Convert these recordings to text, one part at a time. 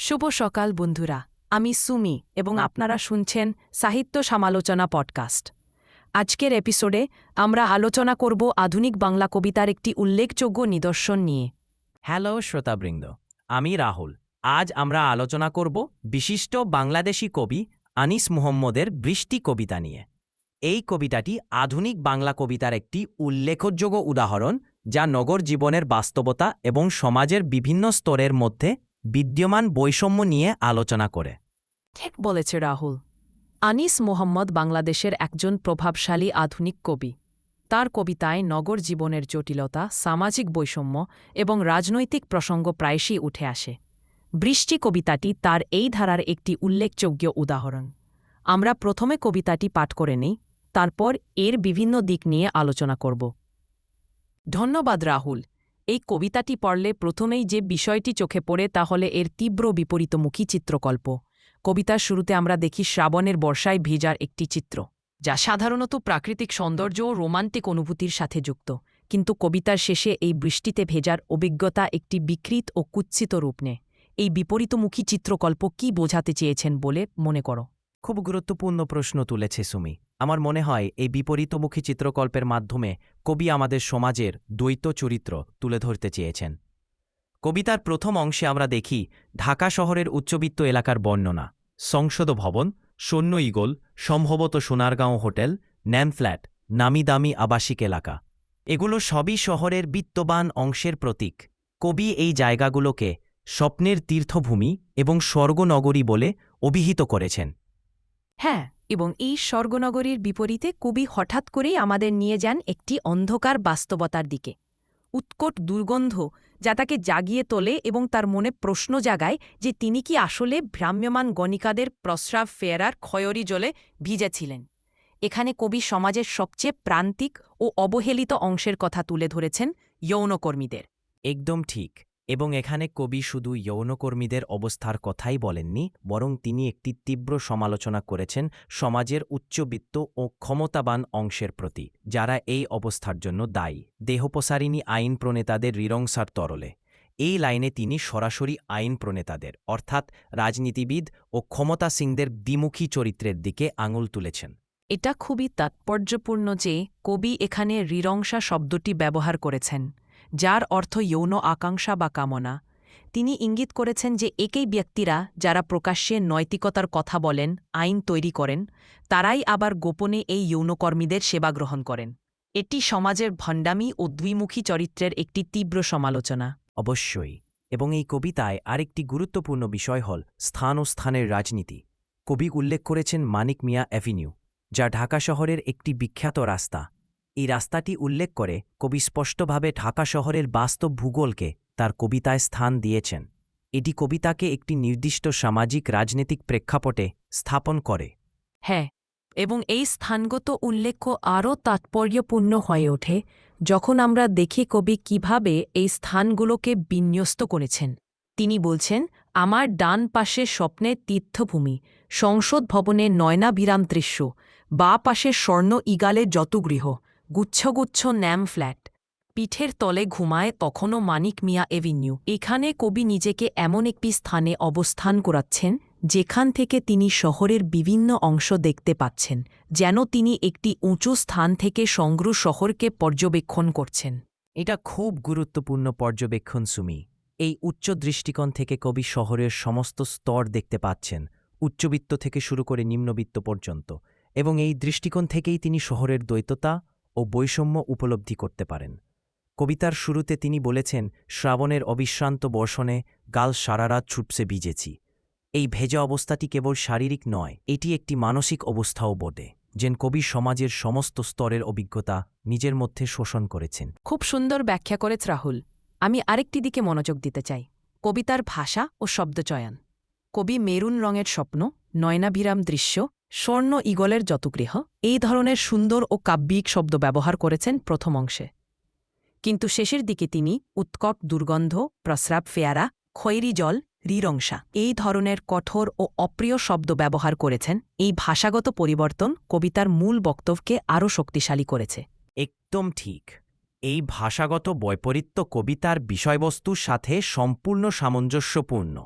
শুভ সকাল বন্ধুরা, আমি সুমি এবং আপনারা শুনছেন সাহিত্য সমালোচনা পডকাস্ট। আজকের এপিসোডে আমরা আলোচনা করব আধুনিক বাংলা কবিতার একটি উল্লেখযোগ্য নিদর্শন নিয়ে। হ্যালো শ্রোতাবৃন্দ, আমি রাহুল। আজ আমরা আলোচনা করব বিশিষ্ট বাংলাদেশি কবি আনিস মুহম্মদের বৃষ্টি কবিতা নিয়ে। এই কবিতাটি আধুনিক বাংলা কবিতার একটি উল্লেখযোগ্য উদাহরণ যা নগর জীবনের বাস্তবতা এবং সমাজের বিভিন্ন স্তরের মধ্যে বিদ্যমান বৈষম্য নিয়ে আলোচনা করে। ঠিক বলেছে রাহুল। আনিস মোহাম্মদ বাংলাদেশের একজন প্রভাবশালী আধুনিক কবি। তার কবিতায় নগর জীবনের জটিলতা, সামাজিক বৈষম্য এবং রাজনৈতিক প্রসঙ্গ প্রায়শই উঠে আসে। বৃষ্টি কবিতাটি তার এই ধারার একটি উল্লেখযোগ্য উদাহরণ। আমরা প্রথমে কবিতাটি পাঠ করে নিই, তারপর এর বিভিন্ন দিক নিয়ে আলোচনা করব। ধন্যবাদ রাহুল। এই কবিতাটি পড়লে প্রথমেই যে বিষয়টি চোখে পড়ে তাহলে এর তীব্র বিপরীতমুখী চিত্রকল্প। কবিতার শুরুতে আমরা দেখি শ্রাবণের বর্ষায় ভেজার একটি চিত্র, যা সাধারণত প্রাকৃতিক সৌন্দর্য ও রোমান্টিক অনুভূতির সাথে যুক্ত, কিন্তু কবিতার শেষে এই বৃষ্টিতে ভেজার অভিজ্ঞতা একটি বিকৃত ও কুৎসিত রূপ নেয় এই বিপরীতমুখী চিত্রকল্প কি বোঝাতে চেয়েছেন বলে মনে করো? খুব গুরুত্বপূর্ণ প্রশ্ন তুলেছে সুমি। আমার মনে হয় এই বিপরীতমুখী চিত্রকল্পের মাধ্যমে কবি আমাদের সমাজের দ্বৈত চরিত্র তুলে ধরতে চেয়েছেন। কবিতার প্রথম অংশে আমরা দেখি, ঢাকা শহরের উচ্চবিত্ত এলাকার বর্ণনা। সংসদ ভবন, সৈন্য ইগল সম্ভবত সোনারগাঁও হোটেল ন্যামফ্ল্যাট নামি দামি আবাসিক এলাকা। এগুলো সবই শহরের বিত্তবান অংশের প্রতীক। কবি এই জায়গাগুলোকে স্বপ্নের তীর্থভূমি এবং স্বর্গনগরী বলে অভিহিত করেছেন। হ্যাঁ এবং এই স্বর্গনগরীর বিপরীতে কবি হঠাৎ করেই আমাদের নিয়ে যান একটি অন্ধকার বাস্তবতার দিকে। উৎকট দুর্গন্ধ যা তাকে জাগিয়ে তোলে এবং তার মনে প্রশ্ন জাগায় যে তিনি কি আসলে ভ্রাম্যমান গণিকাদের প্রস্রাব ফেয়ারার ক্ষয়রি জলে ভিজেছিলেন। এখানে কবি সমাজের সবচেয়ে প্রান্তিক ও অবহেলিত অংশের কথা তুলে ধরেছেন যৌনকর্মীদের। একদম ঠিক। এবং এখানে কবি শুধু যৌনকর্মীদের অবস্থার কথাই বলেননি, বরং তিনি একটি তীব্র সমালোচনা করেছেন সমাজের উচ্চবিত্ত ও ক্ষমতাবান অংশের প্রতি, যারা এই অবস্থার জন্য দায়ী। দেহপ্রসারিণী আইন প্রণেতাদের রিরংসার তরলে, এই লাইনে তিনি সরাসরি আইন প্রণেতাদের, অর্থাৎ রাজনীতিবিদ ও ক্ষমতা সিংদের দ্বিমুখী চরিত্রের দিকে আঙুল তুলেছেন। এটা খুবই তাৎপর্যপূর্ণ যে কবি এখানে রিরংসা শব্দটি ব্যবহার করেছেন। যার অর্থ যৌন আকাঙ্ক্ষা বা কামনা। তিনি ইঙ্গিত করেছেন যে একই ব্যক্তিরা যারা প্রকাশ্যে নৈতিকতার কথা বলেন, আইন তৈরি করেন, তারাই আবার গোপনে এই যৌনকর্মীদের সেবা গ্রহণ করেন। এটি সমাজের ভণ্ডামি ও দ্বিমুখী চরিত্রের একটি তীব্র সমালোচনা। অবশ্যই, এবং এই কবিতায় আরেকটি গুরুত্বপূর্ণ বিষয় হল স্থান ও স্থানের রাজনীতি। কবি উল্লেখ করেছেন মানিক মিয়া অ্যাভিনিউ, যা ঢাকা শহরের একটি বিখ্যাত রাস্তা। এই রাস্তাটি উল্লেখ করে কবি স্পষ্টভাবে ঢাকা শহরের বাস্তব ভূগোলকে তার কবিতায় স্থান দিয়েছেন। এটি কবিতাকে একটি নির্দিষ্ট সামাজিক রাজনৈতিক প্রেক্ষাপটে স্থাপন করে। হ্যাঁ এবং এই স্থানগত উল্লেখ্য আরও তাৎপর্যপূর্ণ হয়ে ওঠে যখন আমরা দেখি কবি কীভাবে এই স্থানগুলোকে বিন্যস্ত করেছেন। তিনি বলছেন, আমার ডান পাশে স্বপ্নের তীর্থভূমি, সংসদ ভবনে নয়নাভিরাম দৃশ্য, বা পাশে স্বর্ণ ইগালে যত গৃহ গুচ্ছগুচ্ছ ন্যাম ফ্ল্যাট। পিঠের তলে ঘুমায় তখনও মানিক মিয়া এভিনিউ। এখানে কবি নিজেকে এমন একটি স্থানে অবস্থান করাচ্ছেন, যেখান থেকে তিনি শহরের বিভিন্ন অংশ দেখতে পাচ্ছেন, যেন তিনি একটি উঁচু স্থান থেকে সংগ্রু শহরকে পর্যবেক্ষণ করছেন। এটা খুব গুরুত্বপূর্ণ পর্যবেক্ষণ, সুমি। এই উচ্চ দৃষ্টিকোণ থেকে কবি শহরের সমস্ত স্তর দেখতে পাচ্ছেন, উচ্চবিত্ত থেকে শুরু করে নিম্নবিত্ত পর্যন্ত, এবং এই দৃষ্টিকোণ থেকেই তিনি শহরের দ্বৈততা ও বৈষম্য উপলব্ধি করতে পারেন। কবিতার শুরুতে তিনি বলেছেন, শ্রাবণের অবিশ্রান্ত বর্ষণে গাল সারারাত ছুটছে ভিজেছি। এই ভেজা অবস্থাটি কেবল শারীরিক নয়, এটি একটি মানসিক অবস্থাও বটে, যেন কবি সমাজের সমস্ত স্তরের অভিজ্ঞতা নিজের মধ্যে শোষণ করেছেন। খুব সুন্দর ব্যাখ্যা করেছ রাহুল। আমি আরেকটি দিকে মনোযোগ দিতে চাই। কবিতার ভাষা ও শব্দচয়ন। কবি মেরুন রঙের স্বপ্ন, নয়নাভিরাম দৃশ্য স্বর্ণ ইগলের যতগৃহ, এই ধরনের সুন্দর ও কাব্যিক শব্দ ব্যবহার করেছেন প্রথম অংশে। কিন্তু শেষের দিকে তিনি উৎকট দুর্গন্ধ, প্রস্রাব ফেয়ারা, খৈরি জল, রিরংসা, এই ধরনের কঠোর ও অপ্রিয় শব্দ ব্যবহার করেছেন, এই ভাষাগত পরিবর্তন কবিতার মূল বক্তব্যকে আরও শক্তিশালী করেছে। একদম ঠিক। এই ভাষাগত বৈপরীত্য কবিতার বিষয়বস্তুর সাথে সম্পূর্ণ সামঞ্জস্যপূর্ণ।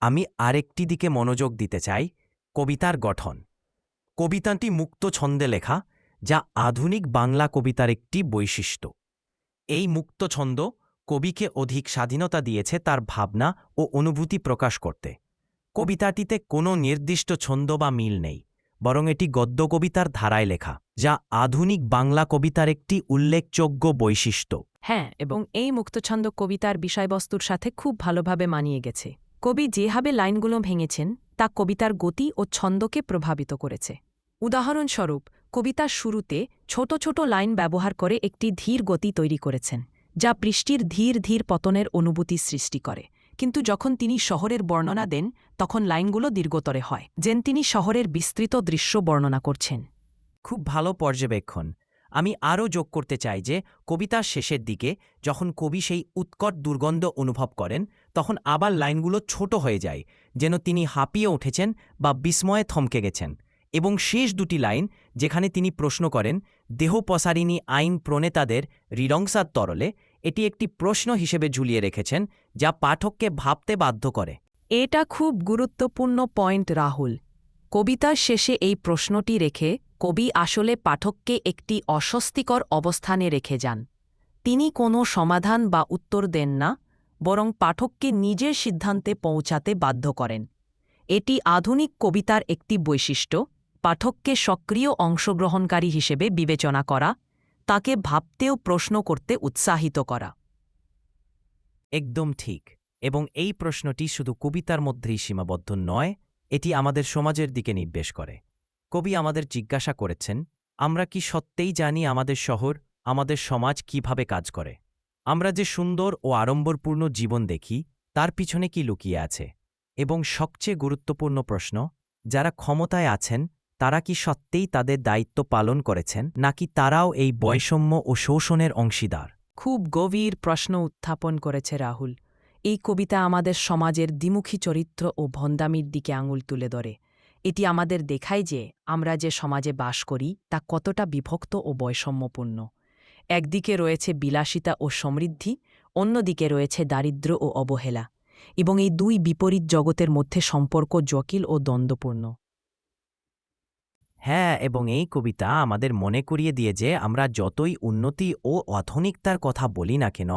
আমি আরেকটি দিকে মনোযোগ দিতে চাই কবিতার গঠন। কবিতাটি মুক্ত ছন্দে লেখা, যা আধুনিক বাংলা কবিতার একটি বৈশিষ্ট্য। এই মুক্ত ছন্দ কবিকে অধিক স্বাধীনতা দিয়েছে তার ভাবনা ও অনুভূতি প্রকাশ করতে। কবিতাটিতে কোনো নির্দিষ্ট ছন্দ বা মিল নেই, বরং এটি গদ্য কবিতার ধারায় লেখা, যা আধুনিক বাংলা কবিতার একটি উল্লেখযোগ্য বৈশিষ্ট্য। হ্যাঁ এবং এই মুক্তছন্দ কবিতার বিষয়বস্তুর সাথে খুব ভালোভাবে মানিয়ে গেছে। কবি যেভাবে লাইনগুলো ভেঙেছেন তা কবিতার গতি ও ছন্দকে প্রভাবিত করেছে। উদাহরণস্বরূপ, কবিতার শুরুতে ছোট ছোট লাইন ব্যবহার করে একটি ধীর গতি তৈরি করেছেন, যা বৃষ্টির ধীর ধীর পতনের অনুভূতি সৃষ্টি করে। কিন্তু যখন তিনি শহরের বর্ণনা দেন, তখন লাইনগুলো দীর্ঘতরে হয়, যেন তিনি শহরের বিস্তৃত দৃশ্য বর্ণনা করছেন। খুব ভালো পর্যবেক্ষণ। আমি আরও যোগ করতে চাই যে, কবিতার শেষের দিকে যখন কবি সেই উৎকট দুর্গন্ধ অনুভব করেন তখন আবার লাইনগুলো ছোট হয়ে যায়, যেন তিনি হাঁপিয়ে উঠেছেন বা বিস্ময়ে থমকে গেছেন। এবং শেষ দুটি লাইন, যেখানে তিনি প্রশ্ন করেন, দেহ পসারিনী আইন প্রণেতাদের রিরংসার তরলে এটি একটি প্রশ্ন হিসেবে ঝুলিয়ে রেখেছেন, যা পাঠককে ভাবতে বাধ্য করে। এটা খুব গুরুত্বপূর্ণ পয়েন্ট, রাহুল। কবিতার শেষে এই প্রশ্নটি রেখে কবি আসলে পাঠককে একটি অস্বস্তিকর অবস্থানে রেখে যান। তিনি কোনো সমাধান বা উত্তর দেন না বরং পাঠককে নিজের সিদ্ধান্তে পৌঁছাতে বাধ্য করেন। এটি আধুনিক কবিতার একটি বৈশিষ্ট্য, পাঠককে সক্রিয় অংশগ্রহণকারী হিসেবে বিবেচনা করা, তাকে ভাবতেও প্রশ্ন করতে উৎসাহিত করা। একদম ঠিক, এবং এই প্রশ্নটি শুধু কবিতার মধ্যেই সীমাবদ্ধ নয়, এটি আমাদের সমাজের দিকে নির্দেশ করে। কবি আমাদের জিজ্ঞাসা করেছেন, আমরা কি সত্যিই জানি আমাদের শহর, আমাদের সমাজ কীভাবে কাজ করে? আমরা যে সুন্দর ও আড়ম্বরপূর্ণ জীবন দেখি, তার পিছনে কি লুকিয়ে আছে? এবং সবচেয়ে গুরুত্বপূর্ণ প্রশ্ন, যারা ক্ষমতায় আছেন, তারা কি সত্যিই তাদের দায়িত্ব পালন করেছেন, নাকি তারাও এই বৈষম্য ও শোষণের অংশীদার? খুব গভীর প্রশ্ন উত্থাপন করেছে রাহুল। এই কবিতা আমাদের সমাজের দ্বিমুখী চরিত্র ও ভন্দামির দিকে আঙুল তুলে ধরে। এটি আমাদের দেখায় যে আমরা যে সমাজে বাস করি, তা কতটা বিভক্ত ও বৈষম্যপূর্ণ। একদিকে রয়েছে বিলাসিতা ও সমৃদ্ধি, অন্যদিকে রয়েছে দারিদ্র্য ও অবহেলা, এবং এই দুই বিপরীত জগতের মধ্যে সম্পর্ক জটিল ও দ্বন্দ্বপূর্ণ। হ্যাঁ এবং এই কবিতা আমাদের মনে করিয়ে দিয়ে যে আমরা যতই উন্নতি ও আধুনিকতার কথা বলি না কেন,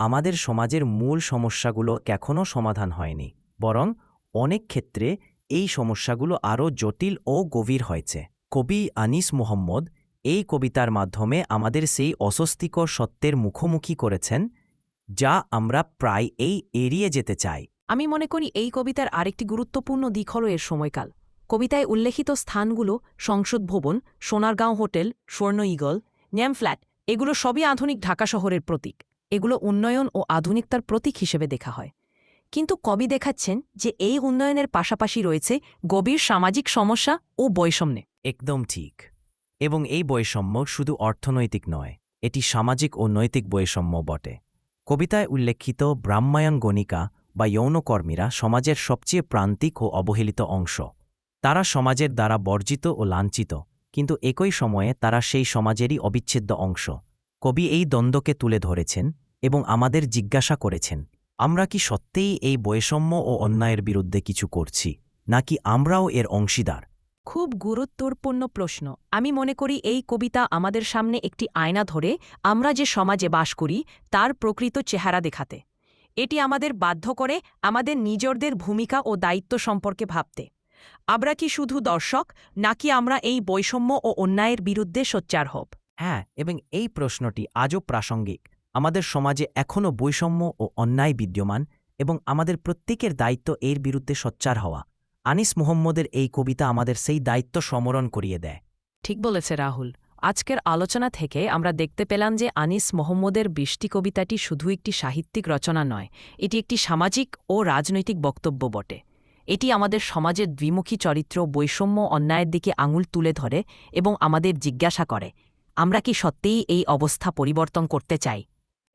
আমাদের সমাজের মূল সমস্যাগুলো এখনও সমাধান হয়নি, বরং অনেক ক্ষেত্রে এই সমস্যাগুলো আরও জটিল ও গভীর হয়েছে। কবি আনিস মোহাম্মদ এই কবিতার মাধ্যমে আমাদের সেই অস্বস্তিকর সত্যের মুখোমুখি করেছেন যা আমরা প্রায় এই এড়িয়ে যেতে চাই। আমি মনে করি এই কবিতার আরেকটি গুরুত্বপূর্ণ দিক হল এর সময়কাল। কবিতায় উল্লেখিত স্থানগুলো সংসদ ভবন সোনারগাঁও হোটেল স্বর্ণ ইগল ন্যাম ফ্ল্যাট এগুলো সবই আধুনিক ঢাকা শহরের প্রতীক। এগুলো উন্নয়ন ও আধুনিকতার প্রতীক হিসেবে দেখা হয়। কিন্তু কবি দেখাচ্ছেন যে এই উন্নয়নের পাশাপাশি রয়েছে গভীর সামাজিক সমস্যা ও বৈষম্যে। একদম ঠিক। এবং এই বৈষম্য শুধু অর্থনৈতিক নয়, এটি সামাজিক ও নৈতিক বৈষম্য বটে। কবিতায় উল্লেখিত ব্রাহ্মায়ণ গণিকা বা যৌনকর্মীরা সমাজের সবচেয়ে প্রান্তিক ও অবহেলিত অংশ। তারা সমাজের দ্বারা বর্জিত ও লাঞ্ছিত, কিন্তু একই সময়ে তারা সেই সমাজেরই অবিচ্ছেদ্য অংশ। কবি এই দ্বন্দ্বকে তুলে ধরেছেন এবং আমাদের জিজ্ঞাসা করেছেন, আমরা কি সত্যিই এই বৈষম্য ও অন্যায়ের বিরুদ্ধে কিছু করছি, নাকি আমরাও এর অংশীদার? খুব গুরুত্বপূর্ণ প্রশ্ন। আমি মনে করি এই কবিতা আমাদের সামনে একটি আয়না ধরে আমরা যে সমাজে বাস করি, তার প্রকৃত চেহারা দেখাতে। এটি আমাদের বাধ্য করে আমাদের নিজরদের ভূমিকা ও দায়িত্ব সম্পর্কে ভাবতে। আমরা কি শুধু দর্শক, নাকি আমরা এই বৈষম্য ও অন্যায়ের বিরুদ্ধে সোচ্চার হব? হ্যাঁ এবং এই প্রশ্নটি আজও প্রাসঙ্গিক। আমাদের সমাজে এখনও বৈষম্য ও অন্যায় বিদ্যমান, এবং আমাদের প্রত্যেকের দায়িত্ব এর বিরুদ্ধে সোচ্চার হওয়া। আনিস মুহম্মদের এই কবিতা আমাদের সেই দায়িত্ব সমরণ করিয়ে দেয়। ঠিক বলেছে রাহুল। আজকের আলোচনা থেকে আমরা দেখতে পেলাম যে আনিস মোহাম্মদের বৃষ্টি কবিতাটি শুধু একটি সাহিত্যিক রচনা নয় এটি একটি সামাজিক ও রাজনৈতিক বক্তব্য বটে। এটি আমাদের সমাজের দ্বিমুখী চরিত্র বৈষম্য অন্যায়ের দিকে আঙুল তুলে ধরে এবং আমাদের জিজ্ঞাসা করে আমরা কি সত্যিই এই অবস্থা পরিবর্তন করতে চাই?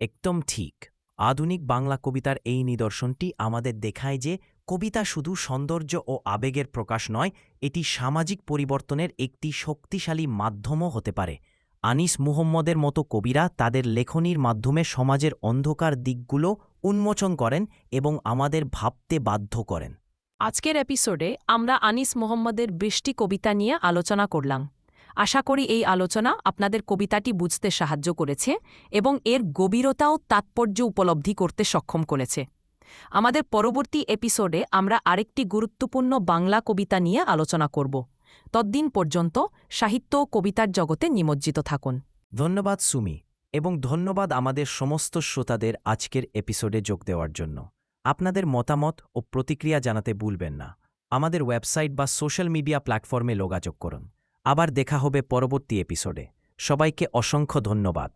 একদম ঠিক। আধুনিক বাংলা কবিতার এই নিদর্শনটি আমাদের দেখায় যে কবিতা শুধু সৌন্দর্য ও আবেগের প্রকাশ নয়, এটি সামাজিক পরিবর্তনের একটি শক্তিশালী মাধ্যমও হতে পারে। আনিস মুহম্মদের মতো কবিরা তাদের লেখনীর মাধ্যমে সমাজের অন্ধকার দিকগুলো উন্মোচন করেন এবং আমাদের ভাবতে বাধ্য করেন। আজকের এপিসোডে আমরা আনিস মোহাম্মদের বৃষ্টি কবিতা নিয়ে আলোচনা করলাম। আশা করি এই আলোচনা আপনাদের কবিতাটি বুঝতে সাহায্য করেছে এবং এর গভীরতা ও তাৎপর্য উপলব্ধি করতে সক্ষম করেছে। আমাদের পরবর্তী এপিসোডে আমরা আরেকটি গুরুত্বপূর্ণ বাংলা কবিতা নিয়ে আলোচনা করব। তদ্দিন পর্যন্ত সাহিত্য ও কবিতার জগতে নিমজ্জিত থাকুন। ধন্যবাদ সুমি, এবং ধন্যবাদ আমাদের সমস্ত শ্রোতাদের আজকের এপিসোডে যোগ দেওয়ার জন্য। আপনাদের মতামত ও প্রতিক্রিয়া জানাতে ভুলবেন না। আমাদের ওয়েবসাইট বা সোশ্যাল মিডিয়া প্ল্যাটফর্মে যোগাযোগ করুন। আবার দেখা হবে পরবর্তী এপিসোডে। সবাইকে অসংখ্য ধন্যবাদ।